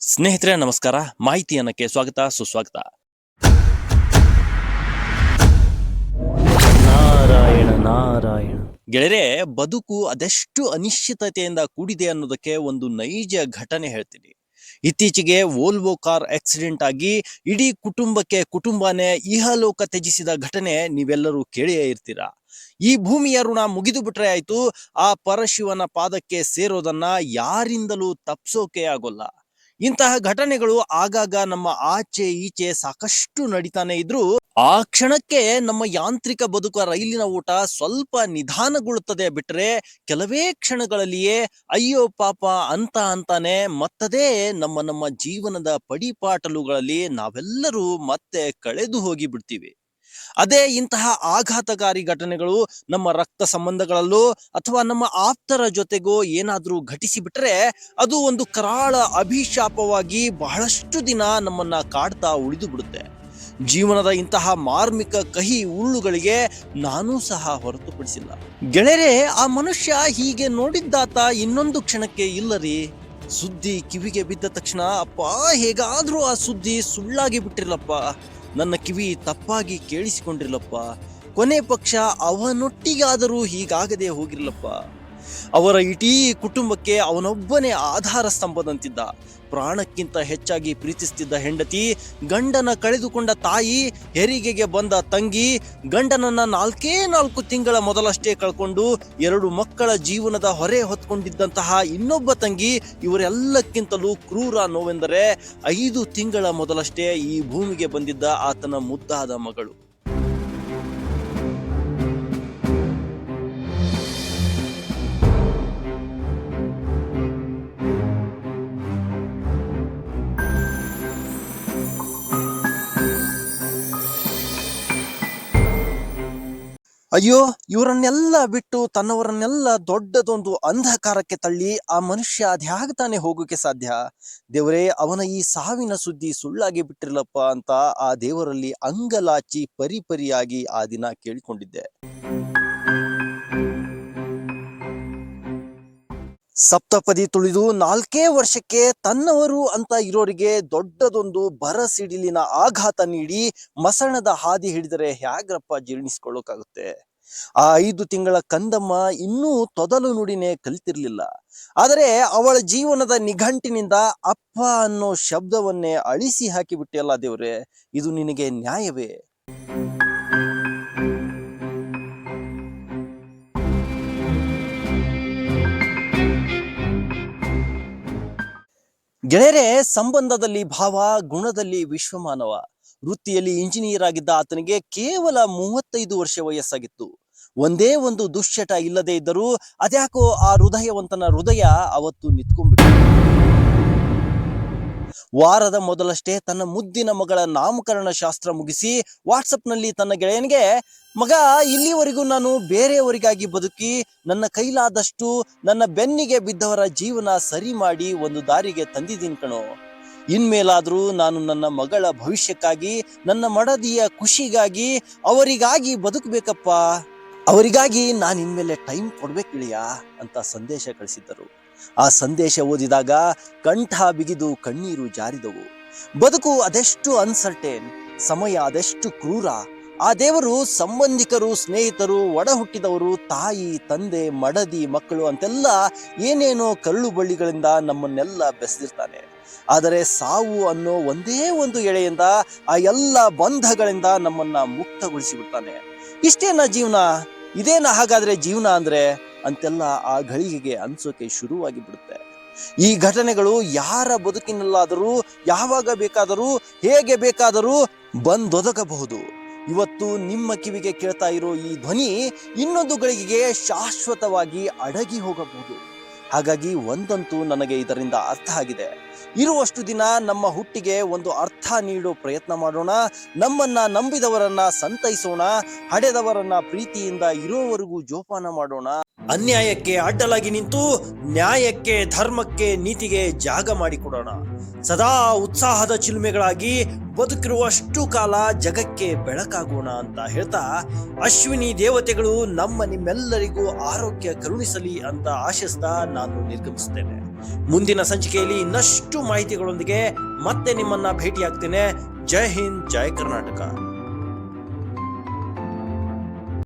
ಸ್ನೇಹಿತರೆ ನಮಸ್ಕಾರ. ಮಾಹಿತಿ ಅನ್ನಕ್ಕೆ ಸ್ವಾಗತ ಸುಸ್ವಾಗತ. ನಾರಾಯಣ ನಾರಾಯಣ. ಗೆಳೆಯರೆ ಬದುಕು ಅದೆಷ್ಟು ಅನಿಶ್ಚಿತತೆಯಿಂದ ಕೂಡಿದೆ ಅನ್ನೋದಕ್ಕೆ ಒಂದು ನೈಜ ಘಟನೆ ಹೇಳ್ತೀನಿ. ಇತ್ತೀಚೆಗೆ ವೋಲ್ವೋ ಕಾರ್ ಆಕ್ಸಿಡೆಂಟ್ ಆಗಿ ಇಡೀ ಕುಟುಂಬಕ್ಕೆ ಕುಟುಂಬನೇ ಇಹಲೋಕ ತ್ಯಜಿಸಿದ ಘಟನೆ ನೀವೆಲ್ಲರೂ ಕೇಳಿಯೇ ಇರ್ತೀರಾ? ಈ ಭೂಮಿಯ ಋಣ ಮುಗಿದು ಬಿಟ್ರೆ ಆಯ್ತು ಆ ಪರಶಿವನ ಪಾದಕ್ಕೆ ಸೇರೋದನ್ನ ಯಾರಿಂದಲೂ ತಪ್ಸೋಕೆ ಆಗೋಲ್ಲ. ಇಂತಹ ಘಟನೆಗಳು ಆಗಾಗ ನಮ್ಮ ಆಚೆ ಈಚೆ ಸಾಕಷ್ಟು ನಡೀತಾನೆ ಇದ್ರು ಆ ಕ್ಷಣಕ್ಕೆ ನಮ್ಮ ಯಾಂತ್ರಿಕ ಬದುಕ ರೈಲಿನ ಊಟ ಸ್ವಲ್ಪ ನಿಧಾನಗೊಳ್ಳುತ್ತದೆ ಬಿಟ್ರೆ ಕೆಲವೇ ಕ್ಷಣಗಳಲ್ಲಿಯೇ ಅಯ್ಯೋ ಪಾಪ ಅಂತ ಅಂತಾನೆ ಮತ್ತದೇ ನಮ್ಮ ನಮ್ಮ ಜೀವನದ ಪಡಿಪಾಟಲುಗಳಲ್ಲಿ ನಾವೆಲ್ಲರೂ ಮತ್ತೆ ಕಳೆದು ಹೋಗಿ ಬಿಡ್ತೀವಿ ಅದೇ ಇಂತಹ ಆಘಾತಕಾರಿ ಘಟನೆಗಳು ನಮ್ಮ ರಕ್ತ ಸಂಬಂಧಗಳಲ್ಲೂ ಅಥವಾ ನಮ್ಮ ಆಪ್ತರ ಜೊತೆಗೋ ಏನಾದರೂ ಘಟಿಸಿ ಬಿಟ್ರೆ ಅದು ಒಂದು ಕರಾಳ ಅಭಿಶಾಪವಾಗಿ ಬಹಳಷ್ಟು ದಿನ ನಮ್ಮನ್ನ ಕಾಡ್ತಾ ಉಳಿದು ಬಿಡುತ್ತೆ ಜೀವನದ ಇಂತಹ ಮಾರ್ಮಿಕ ಕಹಿ ಉಳ್ಳುಗಳಿಗೆ ನಾನೂ ಸಹ ಹೊರತುಪಡಿಸಿಲ್ಲ. ಗೆಳೆಯರೆ ಆ ಮನುಷ್ಯ ಹೀಗೆ ನೋಡಿದ್ದಾತ ಇನ್ನೊಂದು ಕ್ಷಣಕ್ಕೆ ಇಲ್ಲರಿ? ಸುದ್ದಿ ಕಿವಿಗೆ ಬಿದ್ದ ತಕ್ಷಣ, ಅಪ್ಪ, ಹೇಗಾದ್ರೂ ಆ ಸುದ್ದಿ ಸುಳ್ಳಾಗಿ ಬಿಟ್ಟಿರ್ಲಪ್ಪ. ನನ್ನ ಕಿವಿ ತಪ್ಪಾಗಿ ಕೇಳಿಸಿಕೊಂಡಿರ್ಲಪ್ಪ ಕೊನೆ ಪಕ್ಷ ಅವನೊಟ್ಟಿಗಾದರೂ ಹೀಗಾಗದೆ ಹೋಗಿರ್ಲಪ್ಪ. ಅವರ ಇಡೀ ಕುಟುಂಬಕ್ಕೆ ಅವನೊಬ್ಬನೇ ಆಧಾರ ಸ್ತಂಭದಂತಿದ್ದ. ಪ್ರಾಣಕ್ಕಿಂತ ಹೆಚ್ಚಾಗಿ ಪ್ರೀತಿಸ್ತಿದ್ದ ಹೆಂಡತಿ, ಗಂಡನ ಕಳೆದುಕೊಂಡ ತಾಯಿ, ಹೆರಿಗೆಗೆ ಬಂದ ತಂಗಿ, ಗಂಡನನ್ನ ನಾಲ್ಕೇ ನಾಲ್ಕು ತಿಂಗಳ ಮೊದಲಷ್ಟೇ ಕಳ್ಕೊಂಡು ಎರಡು ಮಕ್ಕಳ ಜೀವನದ ಹೊರೆ ಹೊತ್ಕೊಂಡಿದ್ದಂತಹ ಇನ್ನೊಬ್ಬ ತಂಗಿ, ಇವರೆಲ್ಲಕ್ಕಿಂತಲೂ ಕ್ರೂರ ನೋವೆಂದರೆ ಐದು ತಿಂಗಳ ಮೊದಲಷ್ಟೇ ಈ ಭೂಮಿಗೆ ಬಂದಿದ್ದ ಆತನ ಮುದ್ದಾದ ಮಗಳು. ಅಯ್ಯೋ, ಇವರನ್ನೆಲ್ಲ ಬಿಟ್ಟು ತನ್ನವರನ್ನೆಲ್ಲ ದೊಡ್ಡದೊಂದು ಅಂಧಕಾರಕ್ಕೆ ತಳ್ಳಿ ಆ ಮನುಷ್ಯ ಅದ್ಯಾಗ ತಾನೇ ಹೋಗೋಕೆ ಸಾಧ್ಯ? ದೇವರೇ, ಅವನ ಈ ಸಾವಿನ ಸುದ್ದಿ ಸುಳ್ಳಾಗಿ ಬಿಟ್ಟಿರಲಪ್ಪ ಅಂತ ಆ ದೇವರಲ್ಲಿ ಅಂಗಲಾಚಿ ಪರಿಪರಿಯಾಗಿ ಆ ದಿನ ಕೇಳಿಕೊಂಡಿದ್ದೆ. ಸಪ್ತಪದಿ ತುಳಿದು ನಾಲ್ಕೇ ವರ್ಷಕ್ಕೆ ತನ್ನವರು ಅಂತ ಇರೋರಿಗೆ ದೊಡ್ಡದೊಂದು ಬರ ಸಿಡಿಲಿನ ಆಘಾತ ನೀಡಿ ಮಸಣದ ಹಾದಿ ಹಿಡಿದರೆ ಹ್ಯಾಗ್ರಪ್ಪ ಜೀರ್ಣಿಸ್ಕೊಳ್ಳೋಕಾಗುತ್ತೆ. ಆ ಐದು ತಿಂಗಳ ಕಂದಮ್ಮ ಇನ್ನೂ ತೊದಲು ನುಡಿನೇ ಕಲಿತಿರ್ಲಿಲ್ಲ. ಆದರೆ ಅವಳ ಜೀವನದ ನಿಘಂಟಿನಿಂದ ಅಪ್ಪ ಅನ್ನೋ ಶಬ್ದವನ್ನೇ ಅಳಿಸಿ ಹಾಕಿಬಿಟ್ಟಿಯಲ್ಲ ದೇವ್ರೆ, ಇದು ನಿನಗೆ ನ್ಯಾಯವೇ? ಗೆಳೆಯರೆ, ಸಂಬಂಧದಲ್ಲಿ ಭಾವ, ಗುಣದಲ್ಲಿ ವಿಶ್ವಮಾನವ. ವೃತ್ತಿಯಲ್ಲಿ ಇಂಜಿನಿಯರ್ ಆಗಿದ್ದ ಆತನಿಗೆ ಕೇವಲ ಮೂವತ್ತೈದು ವರ್ಷ ವಯಸ್ಸಾಗಿತ್ತು. ಒಂದೇ ಒಂದು ದುಶ್ಚಟ ಇಲ್ಲದೆ ಇದ್ದರೂ ಅದ್ಯಾಕೋ ಆ ಹೃದಯವಂತನ ಹೃದಯ ಅವತ್ತು ನಿಂತ್ಕೊಂಡ್ಬಿಟ್ಟು ವಾರದ ಮೊದಲಷ್ಟೇ ತನ್ನ ಮುದ್ದಿನ ಮಗಳ ನಾಮಕರಣ ಶಾಸ್ತ್ರ ಮುಗಿಸಿ ವಾಟ್ಸಪ್ನಲ್ಲಿ ತನ್ನ ಗೆಳೆಯನಿಗೆ, ಮಗ, ಇಲ್ಲಿವರೆಗೂ ನಾನು ಬೇರೆಯವರಿಗಾಗಿ ಬದುಕಿ ನನ್ನ ಕೈಲಾದಷ್ಟು ನನ್ನ ಬೆನ್ನಿಗೆ ಬಿದ್ದವರ ಜೀವನ ಸರಿ ಮಾಡಿ ಒಂದು ದಾರಿಗೆ ತಂದಿದ್ದೀನಿ ಕಣೋ. ಇನ್ಮೇಲಾದ್ರೂ ನಾನು ನನ್ನ ಮಗಳ ಭವಿಷ್ಯಕ್ಕಾಗಿ, ನನ್ನ ಮಡದಿಯ ಖುಷಿಗಾಗಿ ಅವರಿಗಾಗಿ ಬದುಕಬೇಕಪ್ಪ. ಅವರಿಗಾಗಿ ನಾನು ಇನ್ಮೇಲೆ ಟೈಮ್ ಕೊಡ್ಬೇಕಿಳಿಯಾ? ಅಂತ ಸಂದೇಶ ಕಳಿಸಿದ್ದರು. ಆ ಸಂದೇಶ ಓದಿದಾಗ ಕಂಠ ಬಿಗಿದು ಕಣ್ಣೀರು ಜಾರಿದವು. ಬದುಕು ಅದೆಷ್ಟು ಅನ್ಸರ್ಟೇನ್ ಸಮಯ ಅದೆಷ್ಟು ಕ್ರೂರ. ಆ ದೇವರು ಸಂಬಂಧಿಕರು, ಸ್ನೇಹಿತರು ಒಡ ಹುಟ್ಟಿದವರು ತಾಯಿ, ತಂದೆ, ಮಡದಿ, ಮಕ್ಕಳು ಅಂತೆಲ್ಲ ಏನೇನೋ ಕರುಳು ಬಳ್ಳಿಗಳಿಂದ ನಮ್ಮನ್ನೆಲ್ಲ ಬೆಸೆದಿರ್ತಾನೆ. ಆದರೆ ಸಾವು ಅನ್ನೋ ಒಂದೇ ಒಂದು ಎಳೆಯಿಂದ ಆ ಎಲ್ಲ ಬಂಧಗಳಿಂದ ನಮ್ಮನ್ನ ಮುಕ್ತಗೊಳಿಸಿಬಿಡ್ತಾನೆ. ಇಷ್ಟೇನ ಜೀವನ? ಇದೇನ ಹಾಗಾದ್ರೆ ಜೀವನ ಅಂದ್ರೆ? ಅಂತೆಲ್ಲ ಆ ಘಳಿಗೆಗೆ ಅನ್ಸೋಕೆ ಶುರುವಾಗಿ ಬಿಡುತ್ತೆ ಈ ಘಟನೆಗಳು ಯಾರ ಬದುಕಿನಲ್ಲಾದರೂ, ಯಾವಾಗ ಬೇಕಾದರೂ, ಹೇಗೆ ಬೇಕಾದರೂ ಬಂದೊದಗಬಹುದು. ಇವತ್ತು ನಿಮ್ಮ ಕಿವಿಗೆ ಕೇಳ್ತಾ ಇರೋ ಈ ಧ್ವನಿ ಇನ್ನೊಂದು ಗಳಿಗೆಗೆ ಶಾಶ್ವತವಾಗಿ ಅಡಗಿ ಹೋಗಬಹುದು. ಹಾಗಾಗಿ ಒಂದಂತೂ ನನಗೆ ಇದರಿಂದ ಅರ್ಥ ಆಗಿದೆ. ಇರುವಷ್ಟು ದಿನ ನಮ್ಮ ಹುಟ್ಟಿಗೆ ಒಂದು ಅರ್ಥ ನೀಡೋ ಪ್ರಯತ್ನ ಮಾಡೋಣ, ನಮ್ಮನ್ನ ನಂಬಿದವರನ್ನ ಸಂತೈಸೋಣ, ಹಡೆದವರನ್ನ ಪ್ರೀತಿಯಿಂದ ಇರೋವರೆಗೂ ಜೋಪಾನ ಮಾಡೋಣ. ಅನ್ಯಾಯಕ್ಕೆ ಅಡ್ಡಲಾಗಿ ನಿಂತು ನ್ಯಾಯಕ್ಕೆ, ಧರ್ಮಕ್ಕೆ, ನೀತಿಗೆ ಜಾಗ ಮಾಡಿಕೊಡೋಣ. ಸದಾ ಉತ್ಸಾಹದ ಚಿಲುಮೆಗಳಾಗಿ ಬದುಕಿರುವಷ್ಟು ಕಾಲ ಜಗಕ್ಕೆ ಬೆಳಕಾಗೋಣ ಅಂತ ಹೇಳ್ತಾ, ಅಶ್ವಿನಿ ದೇವತೆಗಳು ನಮ್ಮ ನಿಮ್ಮೆಲ್ಲರಿಗೂ ಆರೋಗ್ಯ ಕರುಣಿಸಲಿ ಅಂತ ಆಶಿಸ್ತಾ ನಾನು ನಿರ್ಗಮಿಸುತ್ತೇನೆ. ಮುಂದಿನ ಸಂಚಿಕೆಯಲ್ಲಿ ಇನ್ನಷ್ಟು ಮಾಹಿತಿಗಳೊಂದಿಗೆ ಮತ್ತೆ ನಿಮ್ಮನ್ನ ಭೇಟಿಯಾಗ್ತೇನೆ. ಜೈ ಹಿಂದ್, ಜೈ ಕರ್ನಾಟಕ.